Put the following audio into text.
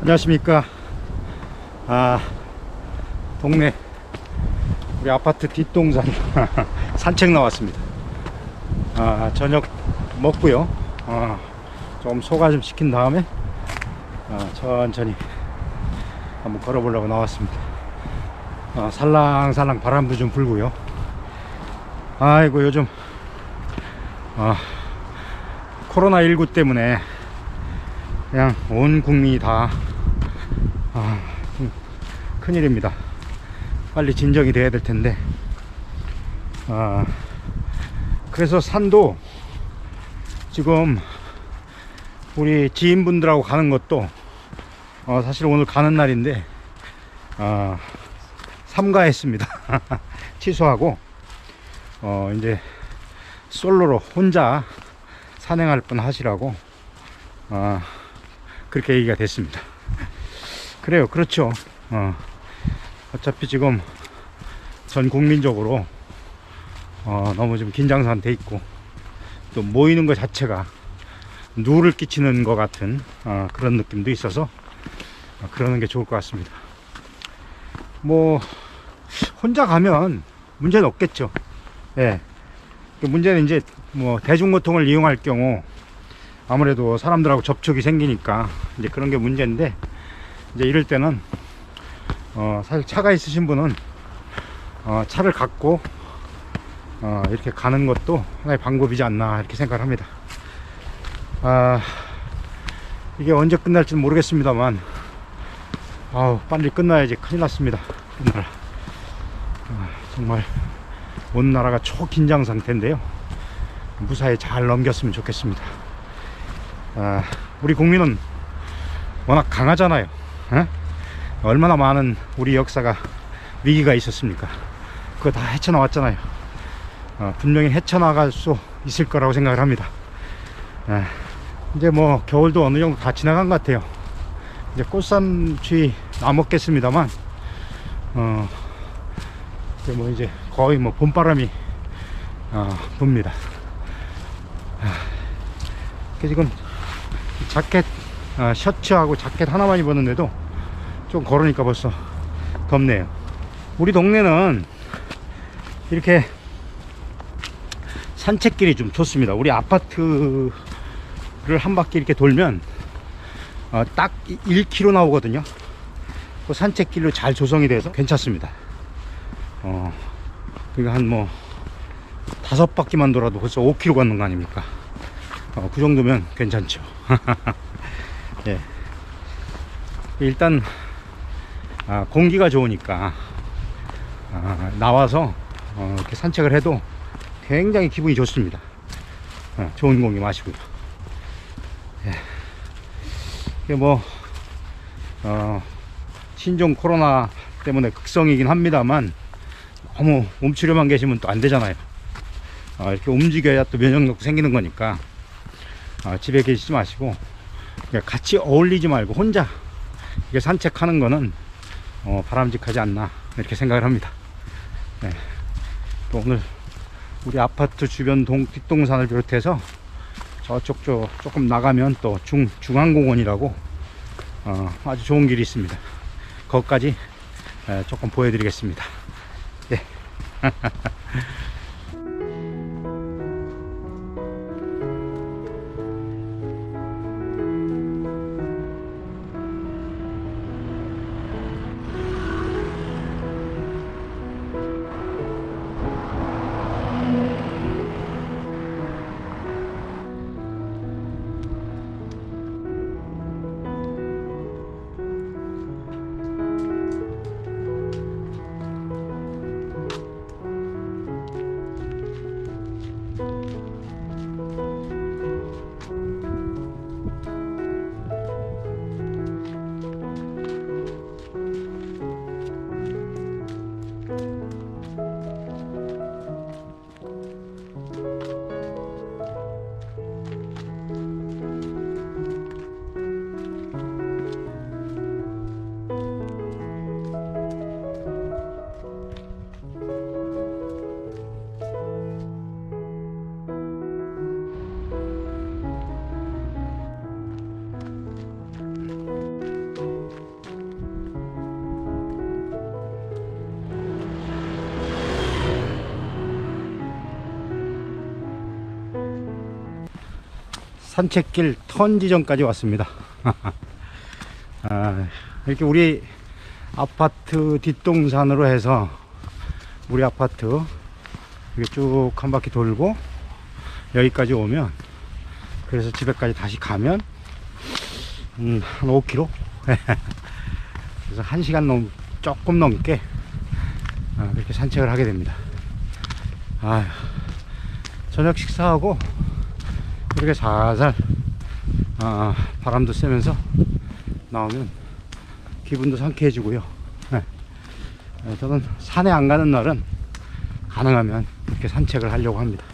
안녕하십니까. 아, 동네, 우리 아파트 뒷동산 산책 나왔습니다. 아, 저녁 먹고요. 아, 좀 소화 좀 시킨 다음에 아, 천천히 한번 걸어보려고 나왔습니다. 아, 살랑살랑 바람도 좀 불고요. 아이고, 요즘, 아, 코로나19 때문에 그냥 온 국민이 다 아, 좀 큰일입니다. 빨리 진정이 돼야 될 텐데. 아, 그래서 산도 지금 우리 지인분들하고 가는 것도 어, 사실 오늘 가는 날인데 아, 삼가했습니다. 취소하고 어, 이제 솔로로 혼자 산행할 분 하시라고 아, 그렇게 얘기가 됐습니다. 그래요, 그렇죠. 어, 어차피 지금 전 국민적으로 어, 너무 좀 긴장 상태 있고 또 모이는 것 자체가 누를 끼치는 것 같은 어, 그런 느낌도 있어서 어, 그러는 게 좋을 것 같습니다. 뭐 혼자 가면 문제는 없겠죠. 예. 그 문제는 이제 뭐 대중교통을 이용할 경우 아무래도 사람들하고 접촉이 생기니까 이제 그런 게 문제인데 이제 이럴 때는 어 사실 차가 있으신 분은 어 차를 갖고 어 이렇게 가는 것도 하나의 방법이지 않나 이렇게 생각을 합니다. 아 이게 언제 끝날지 는 모르겠습니다만 아우 빨리 끝나야지 큰일 났습니다. 우리나라 아, 정말 온 나라가 초긴장 상태인데요. 무사히 잘 넘겼으면 좋겠습니다. 아, 우리 국민은 워낙 강하잖아요. 에? 얼마나 많은 우리 역사가 위기가 있었습니까? 그거 다 헤쳐나왔잖아요. 어, 분명히 헤쳐나갈 수 있을 거라고 생각을 합니다. 에, 이제 뭐 겨울도 어느 정도 다 지나간 것 같아요. 이제 꽃삼추위 나먹겠습니다만, 어, 이제 뭐 이제 거의 뭐 봄바람이 어, 붑니다. 그 지금 자켓 아, 셔츠하고 자켓 하나만 입었는데도 좀 걸으니까 벌써 덥네요. 우리 동네는 이렇게 산책길이 좀 좋습니다. 우리 아파트를 한 바퀴 이렇게 돌면 어, 딱 1km 나오거든요. 그 산책길로 잘 조성이 돼서 괜찮습니다. 어, 그러니까 한 뭐 다섯 바퀴만 돌아도 벌써 5km 걷는 거 아닙니까? 어, 그 정도면 괜찮죠. 예. 일단 아, 공기가 좋으니까 아, 나와서 어, 이렇게 산책을 해도 굉장히 기분이 좋습니다. 어, 좋은 공기 마시고요. 예. 이게 뭐 어, 신종 코로나 때문에 극성이긴 합니다만 너무 움츠려만 계시면 또 안 되잖아요. 어, 이렇게 움직여야 또 면역력도 생기는 거니까 어, 집에 계시지 마시고 같이 어울리지 말고 혼자 이게 산책하는 거는 어, 바람직하지 않나 이렇게 생각을 합니다. 네. 또 오늘 우리 아파트 주변 동, 뒷동산을 비롯해서 저쪽 저 조금 나가면 또 중, 중앙공원이라고 어, 아주 좋은 길이 있습니다. 거기까지 에, 조금 보여드리겠습니다. 예. 산책길 턴 지점까지 왔습니다. 아, 이렇게 우리 아파트 뒷동산으로 해서 우리 아파트 이렇게 쭉 한 바퀴 돌고 여기까지 오면 그래서 집에까지 다시 가면 음, 한 5km 그래서 1시간 넘 조금 넘게 아, 그렇게 산책을 하게 됩니다 아휴, 저녁 식사하고 이렇게 살살 아, 바람도 쐬면서 나오면 기분도 상쾌해지고요 네. 네, 저는 산에 안 가는 날은 가능하면 이렇게 산책을 하려고 합니다